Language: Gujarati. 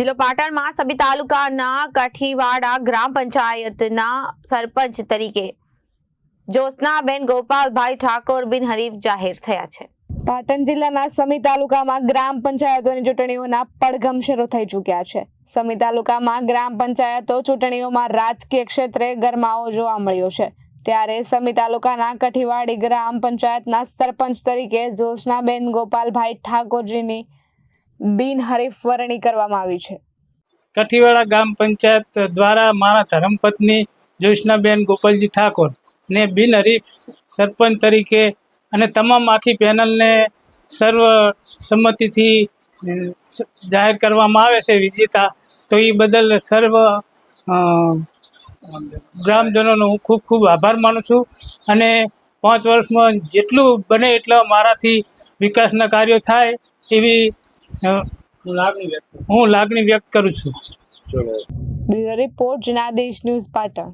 જિલ્લો પાટણમાં સબી તાલુકાના કઠીવાડા ગ્રામ પંચાયતના સરપંચ તરીકે જ્યોત્સનાબેન ગોપાલભાઈ ઠાકોર બિનહરીફ જાહેર થયા છે. પાટણ જિલ્લાના સમી તાલુકામાં ગ્રામ પંચાયતોની ચૂંટણીઓના પડઘમ શરૂ થઈ ચૂક્યા છે. સમી તાલુકામાં ગ્રામ પંચાયતો ચૂંટણીઓમાં રાજકીય ક્ષેત્રે ગરમાવો જોવા મળ્યો છે. ત્યારે સમી તાલુકાના કઠીવાડી ગ્રામ પંચાયતના સરપંચ તરીકે જોશનાબેન ગોપાલભાઈ ઠાકોરજીની બિનહરીફ વરણી કરવામાં આવી છે. કઠીવાડા ગ્રામ પંચાયત દ્વારા મારા ધર્મપત્ની જ્યોત્સનાબેન ગોપાલજી ઠાકોર ને બિનહરીફ સરપંચ તરીકે અને તમામ આખી પેનલને સર્વ સંમતિથી જાહેર કરવામાં આવે છે વિજેતા. તો એ બદલ સર્વ ગ્રામજનોનો હું ખૂબ ખૂબ આભાર માનું છું. અને પાંચ વર્ષમાં જેટલું બને એટલા મારાથી વિકાસના કાર્યો થાય એવી હું. લાગણી વ્યક્ત કરું છું. Bureau report Janadesh news Patan.